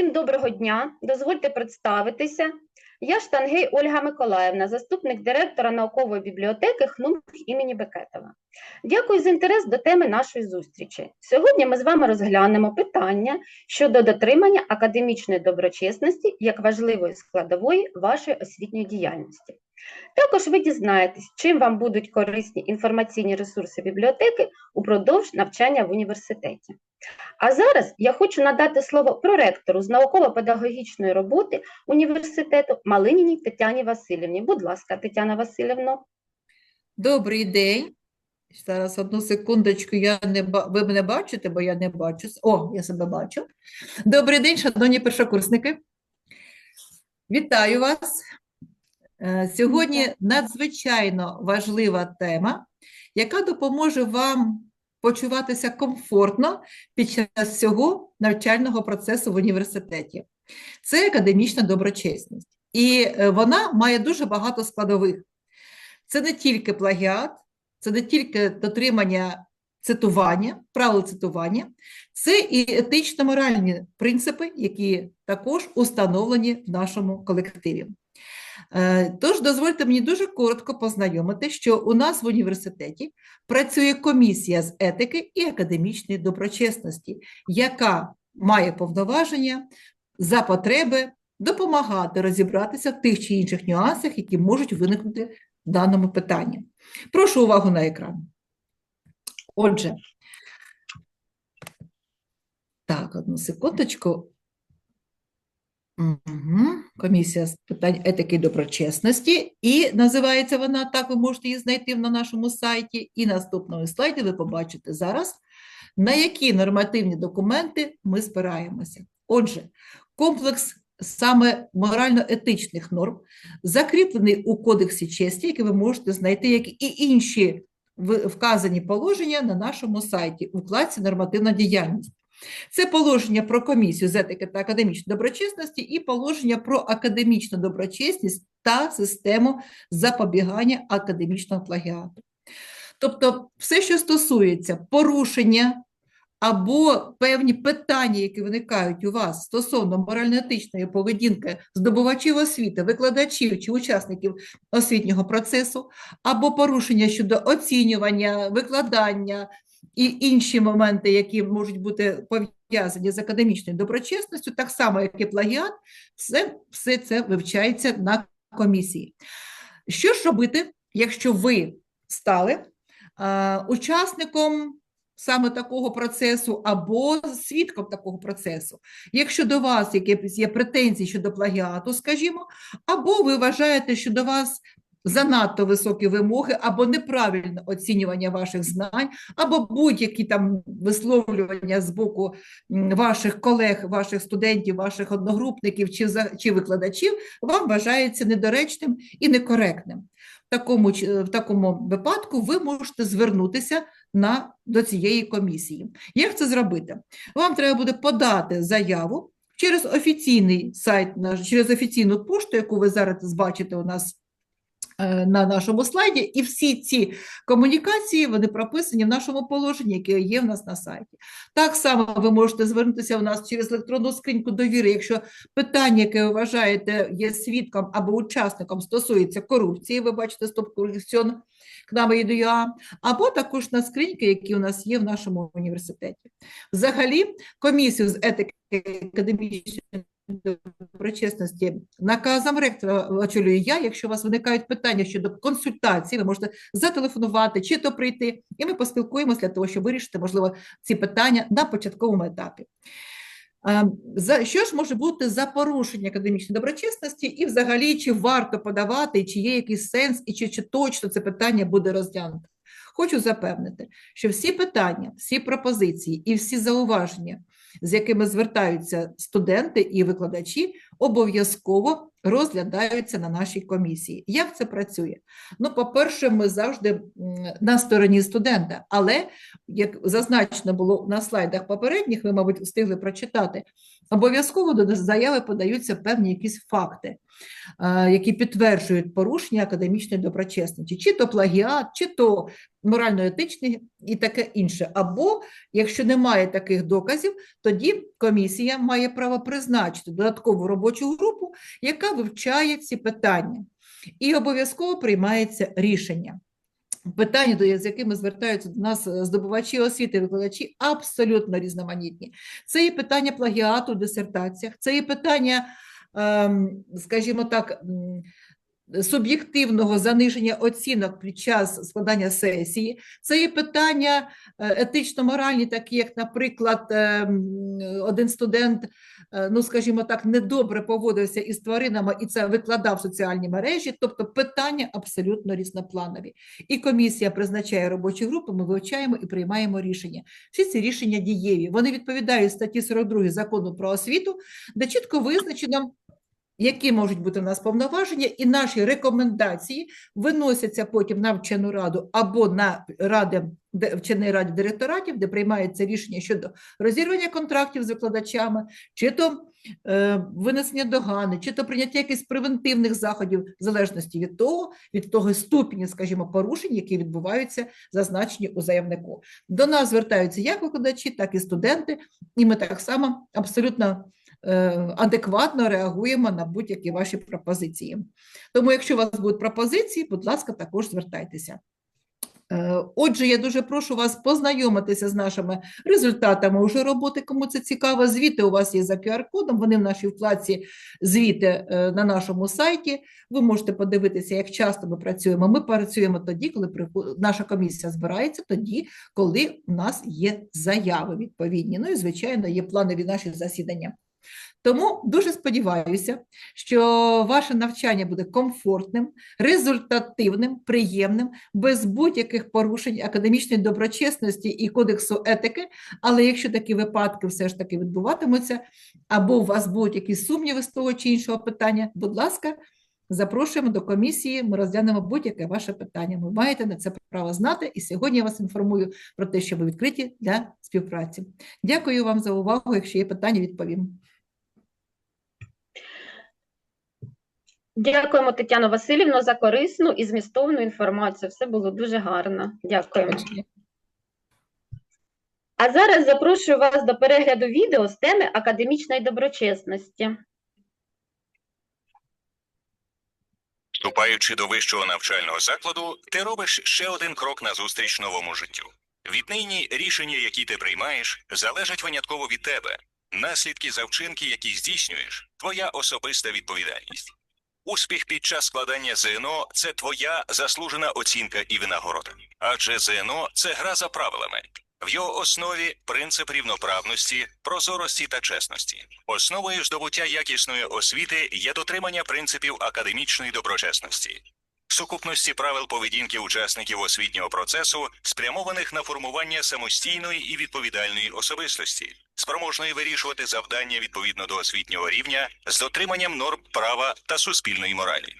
всім доброго дня. Дозвольте представитися. Я Штангей Ольга Миколаївна, заступник директора наукової бібліотеки ХНУМ імені Бекетова. Дякую за інтерес до теми нашої зустрічі. Сьогодні ми з вами розглянемо питання щодо дотримання академічної доброчесності як важливої складової вашої освітньої діяльності. Також ви дізнаєтесь, чим вам будуть корисні інформаційні ресурси бібліотеки упродовж навчання в університеті. А зараз я хочу надати слово проректору з науково-педагогічної роботи університету Малиніній Тетяні Васильівні. Будь ласка, Тетяна Васильівна. Добрий день. Зараз одну секундочку, я не ба... ви мене бачите, бо я не бачу. О, я себе бачу. Добрий день, шановні першокурсники. Вітаю вас. Е, Сьогодні надзвичайно важлива тема, яка допоможе вам почуватися комфортно під час всього навчального процесу в університеті. Це академічна доброчесність. І е, вона має дуже багато складових. Це не тільки плагіат, це не тільки дотримання цитування, правил цитування, це і етично-моральні принципи, які також установлені в нашому колективі. Е, Тож, дозвольте мені дуже коротко познайомити, що у нас в університеті працює комісія з етики і академічної доброчесності, яка має повноваження за потреби допомагати розібратися в тих чи інших нюансах, які можуть виникнути в даному питанні. Прошу увагу на екран. Отже, так, одну секундочку. Угу. Комісія з питань етики і доброчесності, і називається вона так, ви можете її знайти на нашому сайті. І наступному слайді ви побачите зараз, на які нормативні документи ми спираємося. Отже, комплекс саме морально-етичних норм закріплений у Кодексі честі, який ви можете знайти, як і інші вказані положення на нашому сайті у вкладці Нормативна діяльність. Це положення про комісію з етики та академічної доброчесності і положення про академічну доброчесність та систему запобігання академічного плагіату. Тобто, все, що стосується порушення або певні питання, які виникають у вас стосовно морально-етичної поведінки здобувачів освіти, викладачів чи учасників освітнього процесу, або порушення щодо оцінювання, викладання і інші моменти, які можуть бути пов'язані з академічною доброчесністю, так само, як і плагіат, все, все це вивчається на комісії. Що ж робити, якщо ви стали е, учасником саме такого процесу або свідком такого процесу? Якщо до вас якісь є претензії щодо плагіату, скажімо, або ви вважаєте, що до вас занадто високі вимоги, або неправильне оцінювання ваших знань, або будь-які там висловлювання з боку ваших колег, ваших студентів, ваших одногрупників чи, чи викладачів, вам вважається недоречним і некоректним. В такому, в такому випадку ви можете звернутися на, до цієї комісії. Як це зробити? Вам треба буде подати заяву через офіційний сайт, через офіційну пошту, яку ви зараз бачите у нас на нашому слайді, і всі ці комунікації вони прописані в нашому положенні, яке є в нас на сайті. Так само ви можете звернутися у нас через електронну скриньку довіри, якщо питання, яке ви вважаєте, є свідком або учасником, стосується корупції, ви бачите стоп корупціон к нам ЮА, або також на скриньки, які у нас є в нашому університеті. Взагалі, комісію з етики академічної доброчесності наказом ректора очолюю я. Якщо у вас виникають питання щодо консультації, ви можете зателефонувати чи то прийти, і ми поспілкуємося для того, щоб вирішити, можливо, ці питання на початковому етапі. За що ж може бути за порушення академічної доброчесності, і взагалі чи варто подавати, чи є якийсь сенс, і чи, чи точно це питання буде розглянуто? Хочу запевнити, що всі питання, всі пропозиції і всі зауваження, з якими звертаються студенти і викладачі, обов'язково розглядаються на нашій комісії. Як це працює? Ну, по-перше, ми завжди на стороні студента, але як зазначено було на слайдах попередніх, ви, мабуть, встигли прочитати, Обов'язково до заяви подаються певні якісь факти, е, які підтверджують порушення академічної доброчесності, чи то плагіат, чи то морально-етичний і таке інше. Або, якщо немає таких доказів, тоді комісія має право призначити додаткову робочу групу, яка вивчає ці питання, і обов'язково приймається рішення. Питання, з якими звертаються до нас е, здобувачі освіти, викладачі, абсолютно різноманітні. Це і питання плагіату в дисертаціях, це і питання, ем, скажімо так, суб'єктивного заниження оцінок під час складання сесії, це і питання е, етично-моральні, такі як, наприклад, ем, один студент, ну, скажімо так, недобре поводився із тваринами і це викладав в соціальні мережі, тобто питання абсолютно різнопланові. І комісія призначає робочі групи, ми вивчаємо і приймаємо рішення. Всі ці рішення дієві. Вони відповідають статті 42 закону про освіту, де чітко визначено, які можуть бути в нас повноваження, і наші рекомендації виносяться потім на вчену раду або на ради де- вченої раді директоратів, де приймається рішення щодо розірвання контрактів з викладачами, чи то е, винесення догани, чи то прийняття якихось превентивних заходів, в залежності від того, від того ступені, скажімо, порушень, які відбуваються, зазначені у заявнику. До нас звертаються як викладачі, так і студенти, і ми так само абсолютно е, адекватно реагуємо на будь-які ваші пропозиції. Тому, якщо у вас будуть пропозиції, будь ласка, також звертайтеся. Е, Отже, я дуже прошу вас познайомитися з нашими результатами уже роботи, кому це цікаво. Звіти у вас є за QR-кодом, вони в нашій вкладці звіти е, на нашому сайті. Ви можете подивитися, як часто ми працюємо. Ми працюємо тоді, коли наша комісія збирається, тоді, коли у нас є заяви відповідні. Ну і, звичайно, є планові наші засідання. Тому дуже сподіваюся, що ваше навчання буде комфортним, результативним, приємним, без будь-яких порушень академічної доброчесності і кодексу етики. Але якщо такі випадки все ж таки відбуватимуться, або у вас будуть якісь сумніви з того чи іншого питання, будь ласка, запрошуємо до комісії, ми розглянемо будь-яке ваше питання. Ви маєте на це право знати, і сьогодні я вас інформую про те, що ви відкриті для співпраці. Дякую вам за увагу. Якщо є питання, відповім. Дякуємо, Тетяно Васильівно, за корисну і змістовну інформацію. Все було дуже гарно. Дякуємо. А зараз запрошую вас до перегляду відео з теми академічної доброчесності. Вступаючи до вищого навчального закладу, ти робиш ще один крок назустріч новому життю. Віднині рішення, які ти приймаєш, залежать винятково від тебе. Наслідки за вчинки, які здійснюєш, твоя особиста відповідальність. Успіх під час складання ЗНО це твоя заслужена оцінка і винагорода. Адже ЗНО це гра за правилами. В його основі принцип рівноправності, прозорості та чесності. Основою здобуття якісної освіти є дотримання принципів академічної доброчесності, сукупності правил поведінки учасників освітнього процесу, спрямованих на формування самостійної і відповідальної особистості, спроможної вирішувати завдання відповідно до освітнього рівня з дотриманням норм права та суспільної моралі.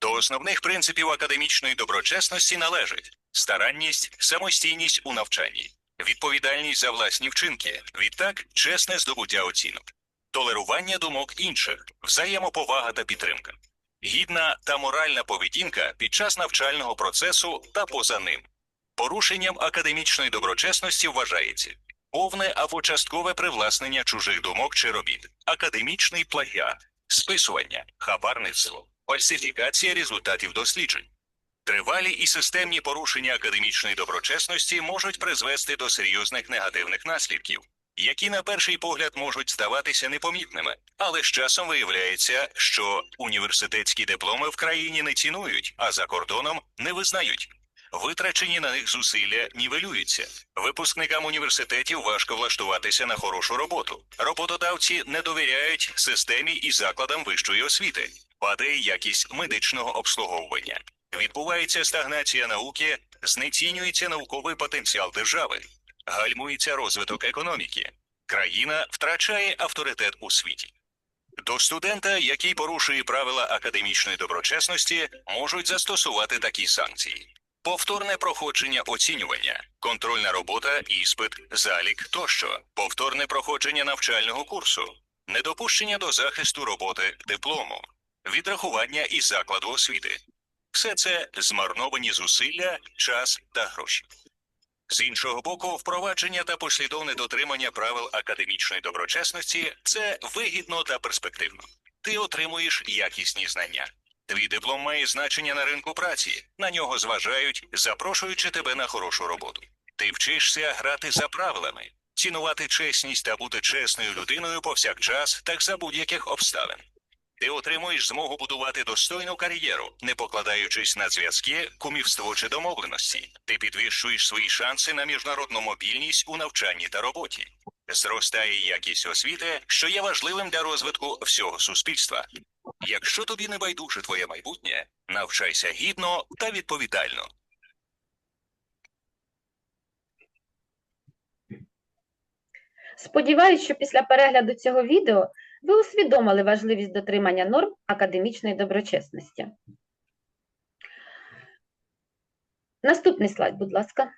До основних принципів академічної доброчесності належить старанність, самостійність у навчанні, відповідальність за власні вчинки, відтак чесне здобуття оцінок, толерування думок інших, взаємоповага та підтримка, гідна та моральна поведінка під час навчального процесу та поза ним. Порушенням академічної доброчесності вважається повне або часткове привласнення чужих думок чи робіт, академічний плагіат, списування, хабарництво, фальсифікація результатів досліджень. Тривалі і системні порушення академічної доброчесності можуть призвести до серйозних негативних наслідків, які на перший погляд можуть здаватися непомітними, але з часом виявляється, що університетські дипломи в країні не цінують, а за кордоном не визнають. Витрачені на них зусилля нівелюються. Випускникам університетів важко влаштуватися на хорошу роботу. Роботодавці не довіряють системі і закладам вищої освіти. Падає якість медичного обслуговування. Відбувається стагнація науки, знецінюється науковий потенціал держави, гальмується розвиток економіки. Країна втрачає авторитет у світі. До студента, який порушує правила академічної доброчесності, можуть застосувати такі санкції: повторне проходження оцінювання, контрольна робота, іспит, залік тощо, повторне проходження навчального курсу, недопущення до захисту роботи диплому, відрахування із закладу освіти. Все це змарновані зусилля, час та гроші. З іншого боку, впровадження та послідовне дотримання правил академічної доброчесності це вигідно та перспективно. Ти отримуєш якісні знання. Твій диплом має значення на ринку праці. На нього зважають, запрошуючи тебе на хорошу роботу. Ти вчишся грати за правилами, цінувати чесність та бути чесною людиною повсякчас, так за будь-яких обставин. Ти отримуєш змогу будувати достойну кар'єру, не покладаючись на зв'язки, кумівство чи домовленості. Ти підвищуєш свої шанси на міжнародну мобільність у навчанні та роботі. Зростає якість освіти, що є важливим для розвитку всього суспільства. Якщо тобі не байдуже твоє майбутнє, навчайся гідно та відповідально. Сподіваюсь, що після перегляду цього відео ви усвідомили важливість дотримання норм академічної доброчесності. Наступний слайд, будь ласка.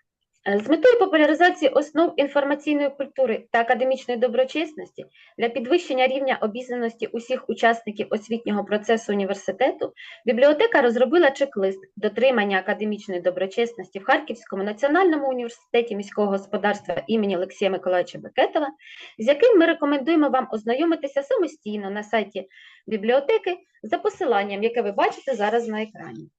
Е, З метою популяризації основ інформаційної культури та академічної доброчесності для підвищення рівня обізнаності усіх учасників освітнього процесу університету бібліотека розробила чек-лист дотримання академічної доброчесності в Харківському національному університеті міського господарства імені Олексія Миколаївича Бекетова, з яким ми рекомендуємо вам ознайомитися самостійно на сайті бібліотеки за посиланням, яке ви бачите зараз на екрані.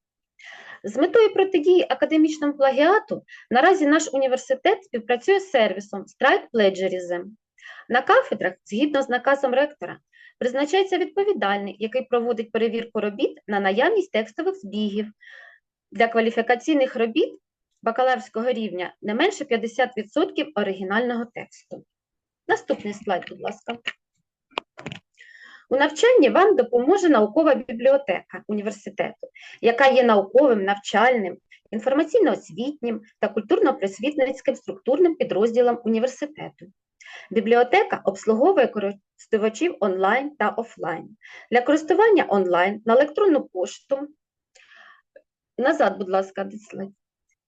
З метою протидії академічному плагіату наразі наш університет співпрацює з сервісом Strike Plagiarism. На кафедрах, згідно з наказом ректора, призначається відповідальний, який проводить перевірку робіт на наявність текстових збігів. Для кваліфікаційних робіт бакалаврського рівня не менше 50% оригінального тексту. Наступний слайд, будь ласка. У навчанні вам допоможе наукова бібліотека університету, яка є науковим, навчальним, інформаційно-освітнім та культурно-просвітницьким структурним підрозділом університету. Бібліотека обслуговує користувачів онлайн та офлайн. Для користування онлайн на електронну пошту, назад, будь ласка, один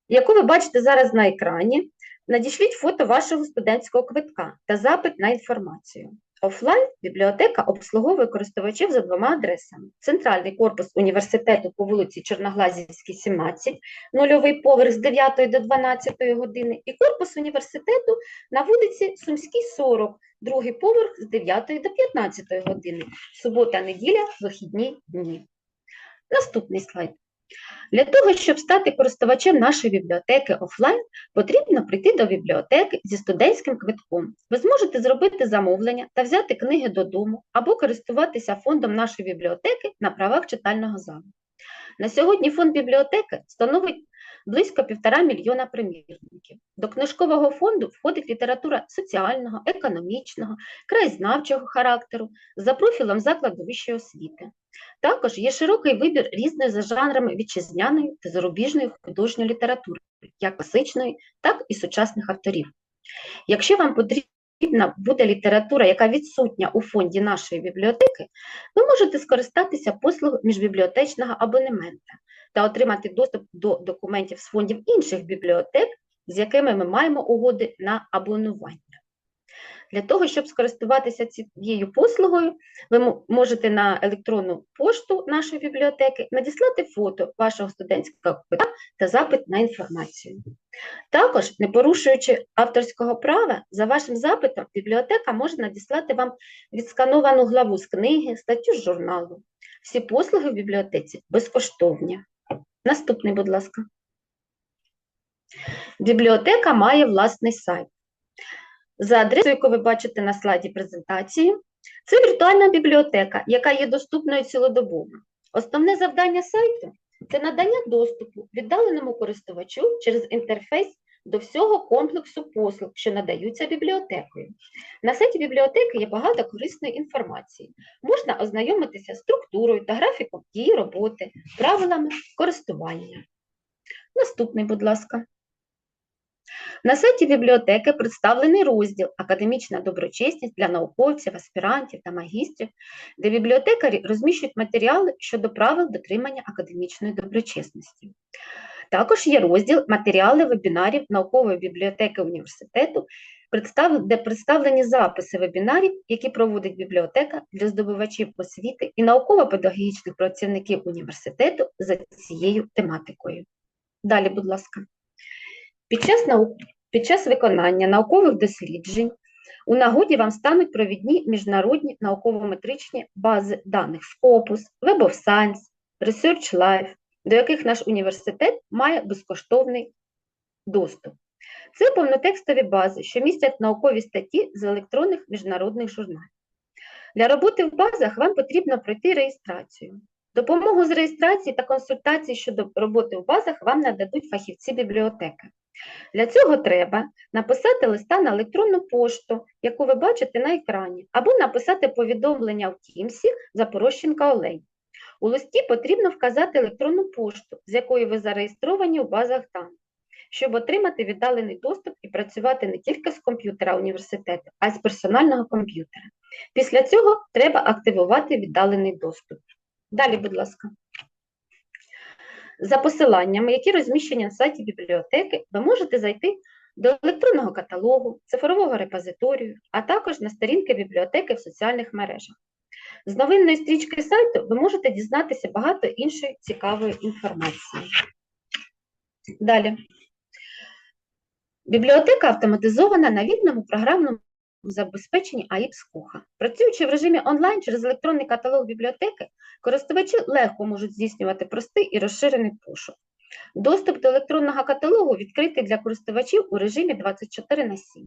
яку ви бачите зараз на екрані, надішліть фото вашого студентського квитка та запит на інформацію. Офлайн бібліотека обслуговує користувачів за двома адресами: центральний корпус університету по вулиці Чорноглазівській, 17, нульовий поверх з 9 до 12 години, і корпус університету на вулиці Сумській, 40, другий поверх з 9 до 15 години, субота, неділя, вихідні дні. Наступний слайд. Для того, щоб стати користувачем нашої бібліотеки офлайн, потрібно прийти до бібліотеки зі студентським квитком. Ви зможете зробити замовлення та взяти книги додому або користуватися фондом нашої бібліотеки на правах читального залу. На сьогодні фонд бібліотеки становить близько півтора мільйона примірників. До книжкового фонду входить література соціального, економічного, краєзнавчого характеру за профілем закладу вищої освіти. Також є широкий вибір різної за жанрами вітчизняної та зарубіжної художньої літератури, як класичної, так і сучасних авторів. Якщо вам потрібна буде література, яка відсутня у фонді нашої бібліотеки, ви можете скористатися послугою міжбібліотечного абонемента та отримати доступ до документів з фондів інших бібліотек, з якими ми маємо угоди на абонування. Для того, щоб скористуватися цією послугою, ви можете на електронну пошту нашої бібліотеки надіслати фото вашого студентського квитка та запит на інформацію. Також, не порушуючи авторського права, за вашим запитом бібліотека може надіслати вам відскановану главу з книги, статтю з журналу. Всі послуги в бібліотеці безкоштовні. Наступний, будь ласка. Бібліотека має власний сайт. За адресою, яку ви бачите на слайді презентації, це віртуальна бібліотека, яка є доступною цілодобово. Основне завдання сайту це надання доступу віддаленому користувачу через інтерфейс до всього комплексу послуг, що надаються бібліотекою. На сайті бібліотеки є багато корисної інформації. Можна ознайомитися з структурою та графіком її роботи, правилами користування. Наступний, будь ласка. На сайті бібліотеки представлений розділ Академічна доброчесність для науковців, аспірантів та магістрів, де бібліотекарі розміщують матеріали щодо правил дотримання академічної доброчесності. Також є розділ Матеріали вебінарів наукової бібліотеки університету, де представлені записи вебінарів, які проводить бібліотека для здобувачів освіти і науково-педагогічних працівників університету за цією тематикою. Далі, будь ласка. Під час, наук... Під час виконання наукових досліджень у нагоді вам стануть провідні міжнародні науково-метричні бази даних Scopus, Web of Science, Research Life, до яких наш університет має безкоштовний доступ. Це повнотекстові бази, що містять наукові статті з електронних міжнародних журналів. Для роботи в базах вам потрібно пройти реєстрацію. Допомогу з реєстрації та консультації щодо роботи в базах вам нададуть фахівці бібліотеки. Для цього треба написати листа на електронну пошту, яку ви бачите на екрані, або написати повідомлення в Тімсі Запорожченка Олень. У листі потрібно вказати електронну пошту, з якою ви зареєстровані у базах даних, щоб отримати віддалений доступ і працювати не тільки з комп'ютера університету, а й з персонального комп'ютера. Після цього треба активувати віддалений доступ. Далі, будь ласка. За посиланнями, які розміщені на сайті бібліотеки, ви можете зайти до електронного каталогу, цифрового репозиторію, а також на сторінки бібліотеки в соціальних мережах. З новинної стрічки сайту ви можете дізнатися багато іншої цікавої інформації. Далі. Бібліотека автоматизована на вільному програмному забезпеченні АІПС Куха. Працюючи в режимі онлайн через електронний каталог бібліотеки, користувачі легко можуть здійснювати простий і розширений пошук. Доступ до електронного каталогу відкритий для користувачів у режимі 24 на 7.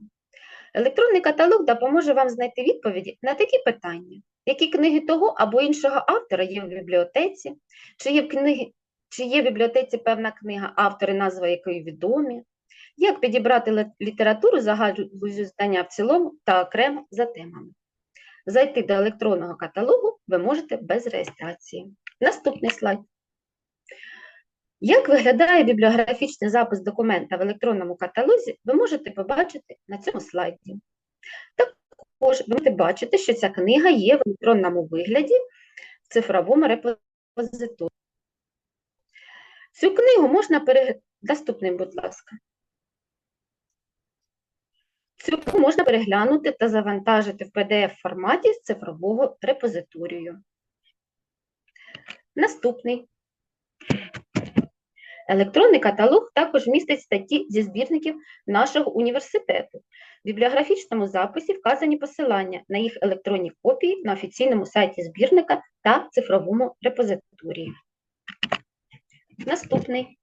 Електронний каталог допоможе вам знайти відповіді на такі питання, які книги того або іншого автора є в бібліотеці, чи є в, книги, чи є в бібліотеці певна книга, автори назва якої відомі, як підібрати літературу за галузю знання в цілому та окремо за темами. Зайти до електронного каталогу ви можете без реєстрації. Наступний слайд. Як виглядає бібліографічний запис документа в електронному каталозі, ви можете побачити на цьому слайді. Також ви можете бачити, що ця книга є в електронному вигляді в цифровому репозиторії. Цю книгу можна переглянути. Наступний, будь ласка. Цю книгу можна переглянути та завантажити в PDF-форматі з цифрового репозиторію. Наступний. Електронний каталог також містить статті зі збірників нашого університету. В бібліографічному записі вказані посилання на їх електронні копії на офіційному сайті збірника та цифровому репозиторії. Наступний.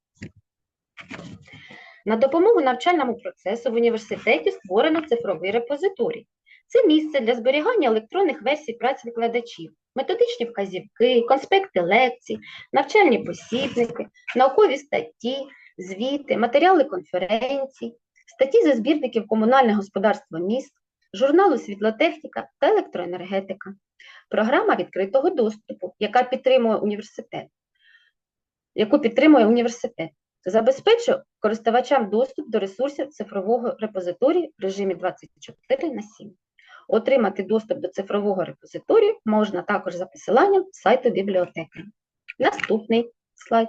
На допомогу навчальному процесу в університеті створено цифровий репозиторій. Це місце для зберігання електронних версій праць викладачів, методичні вказівки, конспекти лекцій, навчальні посібники, наукові статті, звіти, матеріали конференцій, статті зі збірників комунальне господарство міст, журналу Світлотехніка та електроенергетика, програма відкритого доступу, яка підтримує університет, яку підтримує університет, забезпечує користувачам доступ до ресурсів цифрового репозиторію в режимі 24 на 7. Отримати доступ до цифрового репозиторію можна також за посиланням сайту бібліотеки. Наступний слайд.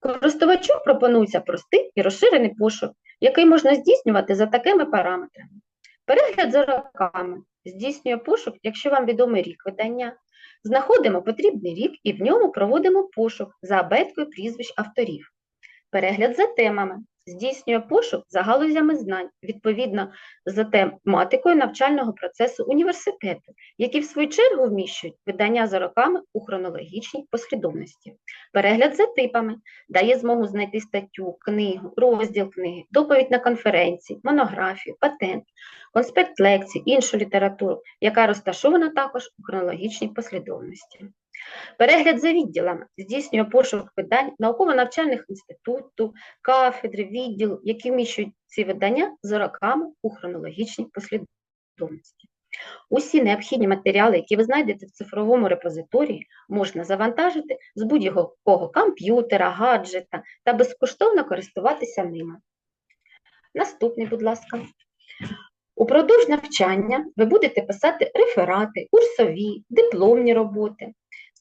Користувачу пропонується простий і розширений пошук, який можна здійснювати за такими параметрами. Перегляд за роками здійснює пошук, якщо вам відомий рік видання. Знаходимо потрібний рік і в ньому проводимо пошук за абеткою прізвищ авторів. Перегляд за темами здійснює пошук за галузями знань, відповідно за тематикою навчального процесу університету, які в свою чергу вміщують видання за роками у хронологічній послідовності. Перегляд за типами дає змогу знайти статтю, книгу, розділ книги, доповідь на конференції, монографію, патент, конспект лекцій, іншу літературу, яка розташована також у хронологічній послідовності. Перегляд за відділами здійснює пошук видань науково-навчальних інституту, кафедри, відділ, які вміщують ці видання за роками у хронологічній послідовності. Усі необхідні матеріали, які ви знайдете в цифровому репозиторії, можна завантажити з будь-якого комп'ютера, гаджета та безкоштовно користуватися ними. Наступний, будь ласка. Упродовж навчання ви будете писати реферати, курсові, дипломні роботи.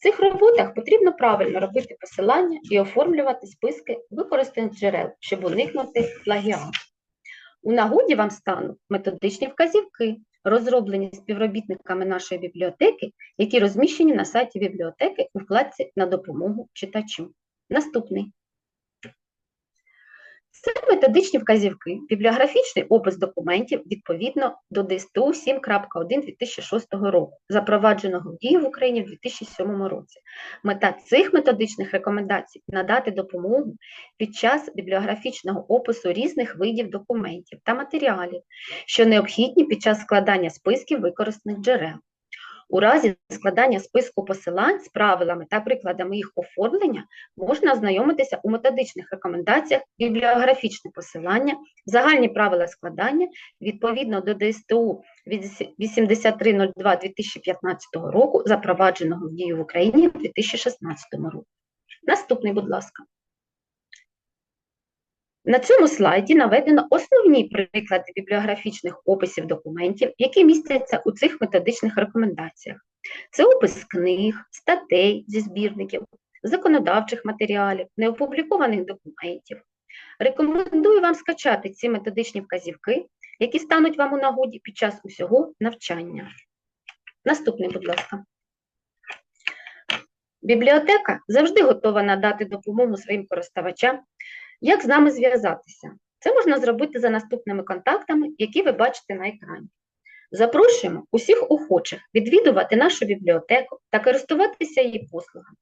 Цих роботах потрібно правильно робити посилання і оформлювати списки використаних джерел, щоб уникнути плагіату. У нагоді вам стануть методичні вказівки, розроблені співробітниками нашої бібліотеки, які розміщені на сайті бібліотеки у вкладці на допомогу читачу. Наступний. Це методичні вказівки, бібліографічний опис документів відповідно до ДСТУ 7.1 2006 року, запровадженого в дію в Україні в 2007 році. Мета цих методичних рекомендацій надати допомогу під час бібліографічного опису різних видів документів та матеріалів, що необхідні під час складання списків використаних джерел. У разі складання списку посилань з правилами та прикладами їх оформлення можна ознайомитися у методичних рекомендаціях бібліографічне посилання, загальні правила складання відповідно до ДСТУ від 8302 2015 року, запровадженого в дію в Україні в 2016 році. Наступний, будь ласка. На цьому слайді наведено основні приклади бібліографічних описів документів, які містяться у цих методичних рекомендаціях. Це опис книг, статей зі збірників, законодавчих матеріалів, неопублікованих документів. Рекомендую вам скачати ці методичні вказівки, які стануть вам у нагоді під час усього навчання. Наступний, будь ласка. Бібліотека завжди готова надати допомогу своїм користувачам як з нами зв'язатися? Це можна зробити за наступними контактами, які ви бачите на екрані. Запрошуємо усіх охочих відвідувати нашу бібліотеку та користуватися її послугами.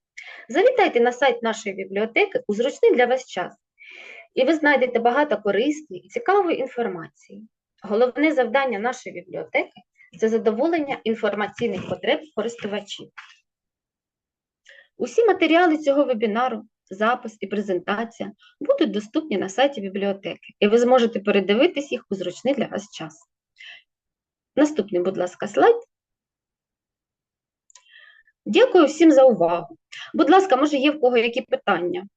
Завітайте на сайт нашої бібліотеки у зручний для вас час, і ви знайдете багато корисної і цікавої інформації. Головне завдання нашої бібліотеки це задоволення інформаційних потреб користувачів. Усі матеріали цього вебінару запис і презентація будуть доступні на сайті бібліотеки, і ви зможете передивитись їх у зручний для вас час. Наступний, будь ласка, слайд. Дякую всім за увагу. Будь ласка, може є в кого які питання?